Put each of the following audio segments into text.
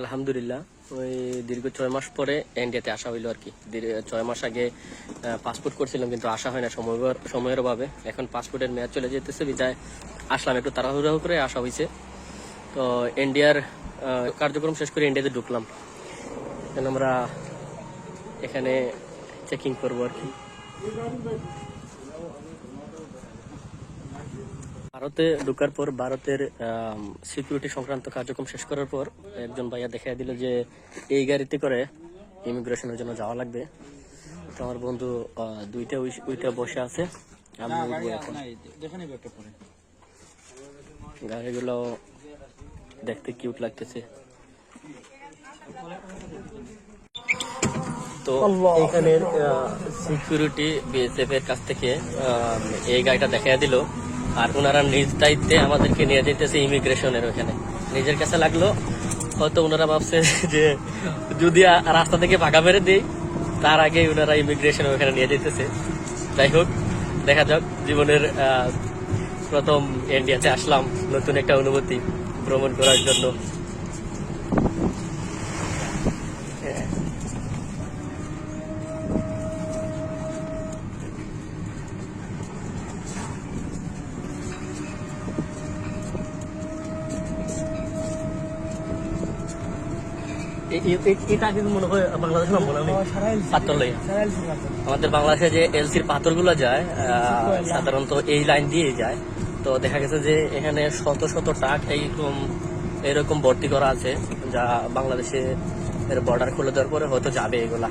আলহামদুলিল্লাহ, ওই দীর্ঘ ছয় মাস পরে ইন্ডিয়াতে আসা হইল আর কি। ছয় মাস আগে পাসপোর্ট করছিলাম কিন্তু আসা হয় না সময়, সময়ের অভাবে। এখন পাসপোর্টের মেয়াদ চলে যেতেছে, বিদায় আসলাম একটু তাড়াহুড়ো করে, আসা হয়েছে তো ইন্ডিয়ার কার্যক্রম শেষ করে ইন্ডিয়াতে ঢুকলাম। এখন আমরা এখানে চেকিং করব আর কি। ভারতে ঢোকার পর ভারতের সিকিউরিটি সংক্রান্ত কার্যক্রম শেষ করার পর একজন ভাইয়া দেখা দিল যে এই গাড়িতে করে ইমিগ্রেশনের জন্য যাওয়া লাগবে। তো আমার বন্ধু আহ, দুইটা ওই- ওইটা বসে আছে। আমি উঠবো এখন গাড়িগুলো দেখতে কিউট লাগতেছে। তো এখানের সিকিউরিটি বিএসএফ এর কাছ থেকে আহ, এই গাড়িটা দেখা দিল। আর ওনারা নিজ দায়িত্বে আমাদেরকে নিয়ে যেতেছে ইমিগ্রেশনের ওখানে। নিজের কাছে লাগল, হয়তো ওনারা ভাবছে যে যদি রাস্তা থেকে ভাগা মেরে দিই, তার আগে ওনারা ইমিগ্রেশন ওখানে নিয়ে যেতেছে যাই হোক, দেখা যাক, জীবনের প্রথম ইন্ডিয়াতে আসলাম, নতুন একটা অনুভূতি ভ্রমণ করার জন্য। এটা কিন্তু মনে হয় বাংলাদেশ নাম বলা পাথর লইয়া। আমাদের বাংলাদেশে যে এলসির পাথরগুলো যায় আহ, সাধারণত এই লাইন দিয়ে যায়। তো দেখা গেছে যে এখানে শত শত ট্রাক এইরকম এরকম ভর্তি করা আছে যা বাংলাদেশে এর বর্ডার খুলে দেওয়ার পরে হয়তো যাবে এগুলা।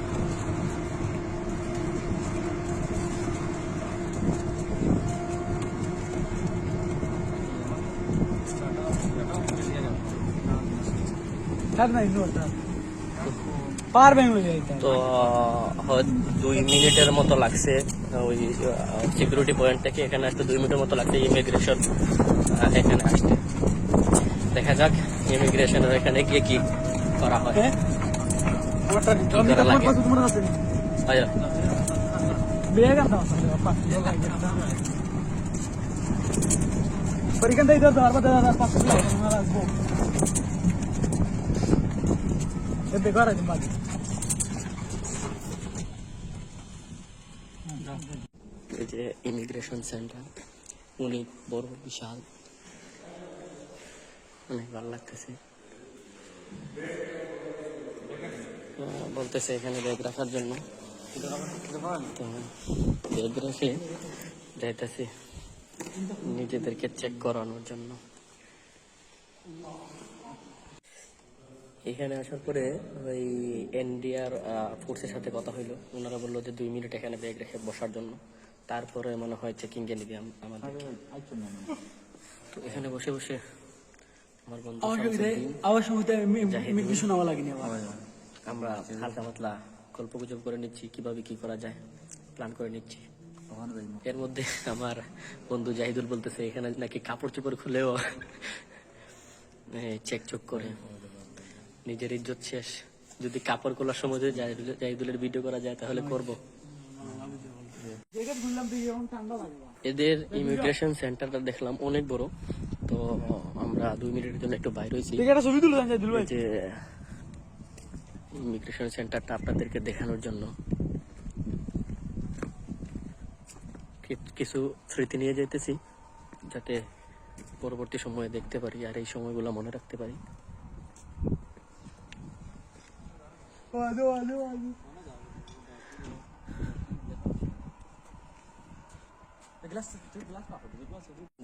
পারবেন ওই জায়গাটা তো দুই মিনিটের মতো লাগছে ওই সিকিউরিটি পয়েন্ট থেকে। এখানে আসতে দুই মিনিটের মতো লাগছে ইমিগ্রেশন এখানে আসতে। দেখা যাক ইমিগ্রেশনের এখানে গিয়ে কি করা হয়। হ্যাঁ? আমারটা কি করা লাগে? তোমার আছে আচ্ছা, যে ইমিগ্রেশন সেন্টার অনেক বড়, বিশাল। অনেক ভালো লাগতেছে। বলতেছে এখানে ব্যাগ রাখার জন্য। ব্যাগ রেখে যাইতেছি। নিজেদেরকে চেক করানোর জন্য। এখানে আসার পরে ওই এনডিআর ফোর্সের সাথে কথা হইল। ওনারা বলল যে, দুই মিনিট এখানে ব্যাগ রেখে বসার জন্য। তারপরে মনে হয় চেকিং এ নিবি এখানে বসে বসে এর মধ্যে আমার বন্ধু জাহিদুল বলতেছে এখানে নাকি কাপড় চোপড় চেক করে। নিজের ইজ্জত শেষ। যদি কাপড় খোলার সময় যদি জাহিদুলের ভিডিও করা যায় তাহলে করব। এদের ইমিগ্রেশন সেন্টারটা দেখলাম অনেক বড়। তো আমরা দুই মিনিটের জন্য একটু বাইরে হয়েছি। যে ইমিগ্রেশন সেন্টারটা আপনাদেরকে দেখানোর জন্য। কিছু স্মৃতি নিয়ে যেতেছি যাতে পরবর্তী সময়ে দেখতে পারি আর এই সময়গুলো মনে রাখতে পারি।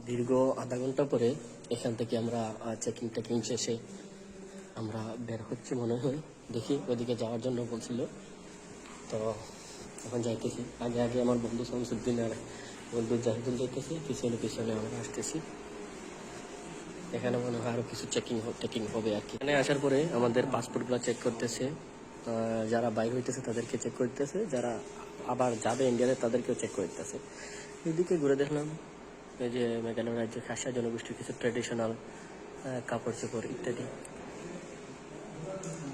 দীর্ঘ আধা ঘণ্টা পরে এখান থেকে আমরা চেকিং টেকিং শেষে আমরা বের হচ্ছে মনে হয়। দেখি, ওদিকে যাওয়ার জন্য বলছিল। তো এখন যাইতেছি। আগে আগে আমার বন্ধু শামসুদ্দিন আর বন্ধু জাহিদুল যাইতেছি। পিছনে পিছনে আমরা আসতেছি। এখানে মনে হয় আরও কিছু চেকিং টেকিং হবে আর কি। এখানে আসার পরে আমাদের পাসপোর্টগুলো চেক করতেছে। যারা বাইর হইতেছে তাদেরকে চেক করতেছে। যারা আবার যাবে ইন্ডিয়াতে তাদেরকেও চেক করতেছে। এদিকে ঘুরে দেখলাম এই যে মেঘালয় রাজ্যের খাসা জনগোষ্ঠীর কিছু ট্রেডিশনাল কাপড় চোপড় ইত্যাদি।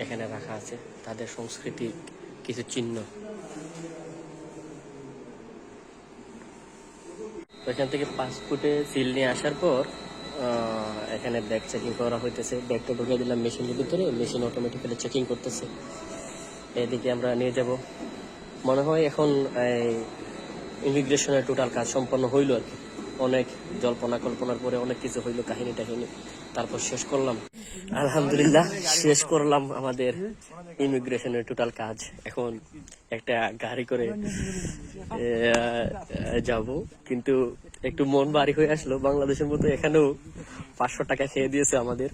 এখানে রাখা আছে তাদের সংস্কৃতি কিছু চিহ্ন। ওইখান থেকে পাসপোর্টে সিল নিয়ে আসার পর এখানে ব্যাগ চেকিং করা হইতেছে। ব্যাগটা ঢুকে দিলাম মেশিনের ভিতরে মেশিন অটোমেটিক্যালি চেকিং করতেছে। এদিকে আমরা নিয়ে যাব। মনে হয় এখন ইমিগ্রেশনের টোটাল কাজ সম্পন্ন হইল আর অনেক জল্পনা কল্পনার পরে অনেক কিছু হইল, কাহিনী টাহিনী। তারপর শেষ করলাম। আলহামদুলিল্লাহ, শেষ করলাম আমাদের ইমিগ্রেশনের টোটাল কাজ। এখন একটা গাড়ি করে যাব। কিন্তু একটু মন বাড়ি হয়ে আসলো। বাংলাদেশের মতো এখানেও পাঁচশো টাকা খেয়ে দিয়েছে আমাদের।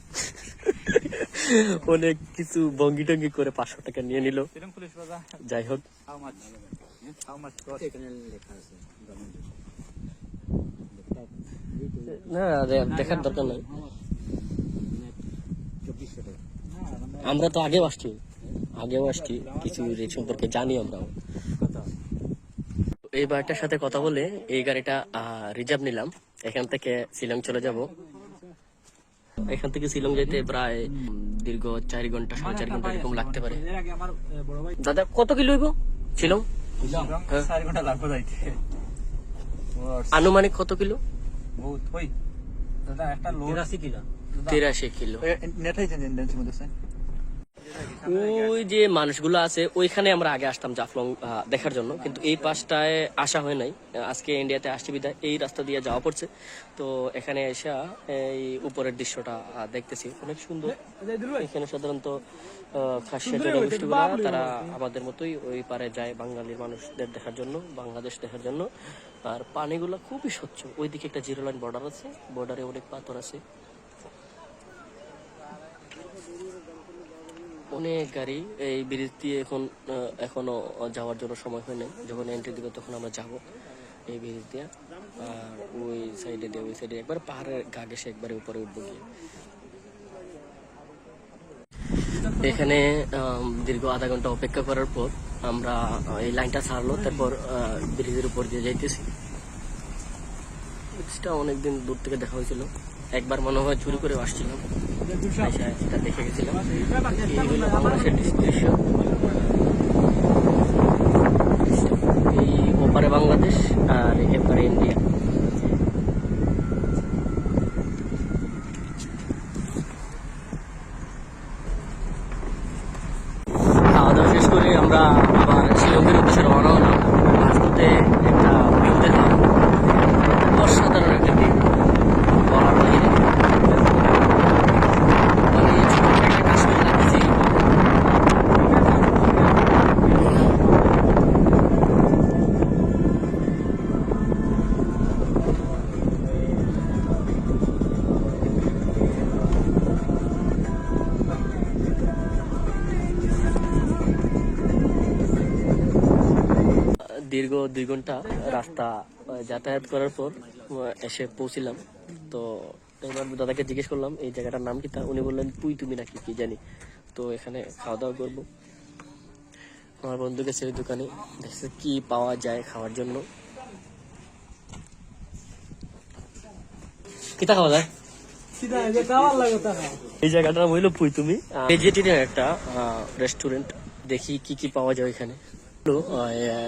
অনেক কিছু ভঙ্গি টঙ্গি করে পাঁচশো টাকা নিয়ে নিল। যাই হোক। দেখার দরকার নাই। আমরা তো আগেও আসছি। আগেও আসছি, কিছু রেট সম্পর্কে জানি আমরা এই বাড়িটার সাথে কথা বলে এই গাড়িটা রিজার্ভ নিলাম। এখান থেকে শিলং চলে যাব। এখান থেকে শিলং যেতে প্রায় দীর্ঘ চার ঘণ্টা, সাড়ে চার ঘণ্টা এরকম লাগতে পারে। দাদা, কত কিলো শিলং? ঘণ্টা লাগবে যাইতে। আনুমানিক কত কিলো? বহুত ওই দাদা একটা লোড তিরাশি কিলো। তিরাশি কিলো। নেটাই জানেন মধ্যে ওই যে মানুষগুলো আছে ওইখানে আমরা আগে আসতাম জাফলং দেখার জন্য। কিন্তু এই পাশটায় আসা হয় নাই। আজকে ইন্ডিয়াতে আসছি বিদায়। এই রাস্তা দিয়ে যাওয়া পড়ছে। তো এখানে এসে এই উপরের দৃশ্যটা দেখতেছি। অনেক সুন্দর। এখানে সাধারণত খাসিয়া জনগোষ্ঠীগুলা তারা আমাদের মতোই ওই পারে যায় বাঙালির মানুষদের দেখার জন্য বাংলাদেশ দেখার জন্য। আর পানিগুলো খুবই স্বচ্ছ। ওইদিকে একটা জিরো লাইন বর্ডার আছে। বর্ডারে অনেক পাথর আছে। অনেক গাড়ি এই ব্রিজ দিয়ে এখন এখনও যাওয়ার জন্য সময় হয় নাই। যখন এন্ট্রি দিবে তখন আমরা যাব এই ব্রিজ দিয়ে। আর ওই সাইডে দিয়ে, ওই সাইডে একবার পাহাড়ের গা ঘেসে একবারে উপরে উঠবো গিয়ে। এখানে দীর্ঘ আধা ঘণ্টা অপেক্ষা করার পর আমরা এই লাইনটা ছাড়লো, তারপর ব্রিজের উপর দিয়ে যাইতেছি। ব্রিজটা অনেকদিন দূর থেকে দেখা হয়েছিল। একবার মনে হয় চুরি করে আসছিলাম সেটা দেখে গেছিলাম। দৃশ্য। এই ওপারে বাংলাদেশ আর এপারে ইন্ডিয়া। দীর্ঘ দুই ঘণ্টা রাস্তা যাতায়াত করার পর এসে পৌঁছিলাম। তো এবার দাদাকে জিজ্ঞেস করলাম এই জায়গাটার নাম কি? তা উনি বললেন পুই তুমি নাকি কি জানি। তো এখানে খাওয়া দাওয়া করব। আমার বন্ধুকে ওই দোকানে দেখছে কি পাওয়া যায় খাওয়ার জন্য। কিতা খাওয়া যায়? এই জায়গাটার নাম হইল পুই তুমি। ভেজিটেরিয়ান একটা রেস্টুরেন্ট দেখি কি কি পাওয়া যায় ওইখানে।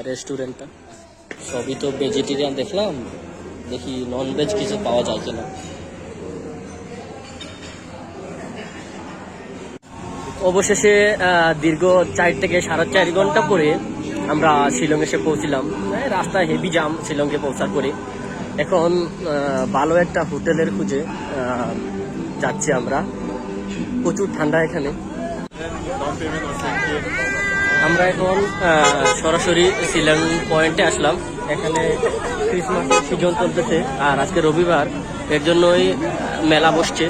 রেস্টুরেন্টটা সবই তো ভেজিটেরিয়ান দেখলাম। দেখি নন ভেজ কিছু পাওয়া যায় কিনা। অবশেষে দীর্ঘ চার থেকে সাড়ে চার ঘণ্টা পরে আমরা শিলং এসে পৌঁছিলাম। রাস্তায় হেভি জাম শিলংয়ে পৌঁছার পরে। এখন ভালো একটা হোটেলের খুঁজে যাচ্ছি আমরা। প্রচুর ঠান্ডা এখানে। আমরা এখন সরাসরি শিলং পয়েন্টে আসলাম। এখানে ক্রিসমাস সিজন চলতেছে, আর আজকে রবিবার। এর জন্যই মেলা বসছে।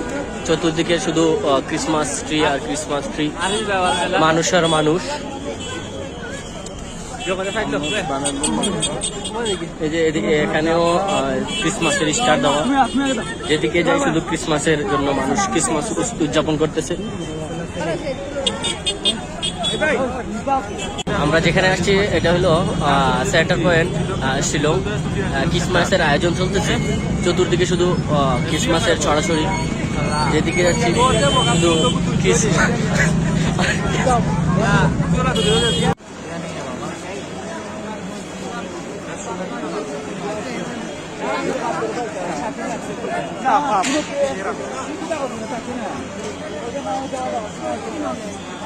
চতুর্দিকে শুধু ক্রিসমাস ট্রি আর ক্রিসমাস ট্রি মানুষ আর মানুষ। এই যে এদিকে এখানেও ক্রিসমাসের স্টার দেওয়া। যেদিকে যাই শুধু ক্রিসমাসের জন্য মানুষ ক্রিসমাস উদযাপন করতেছে। আমরা যেখানে আসছি এটা হলো সেন্টার পয়েন্ট শিলং। আহ, ক্রিসমাসের আয়োজন চলতেছে। চতুর্দিকে শুধু আহ, ক্রিসমাসের ছড়াছড়ি। যেদিকে যাচ্ছি শুধু ক্রিসমাস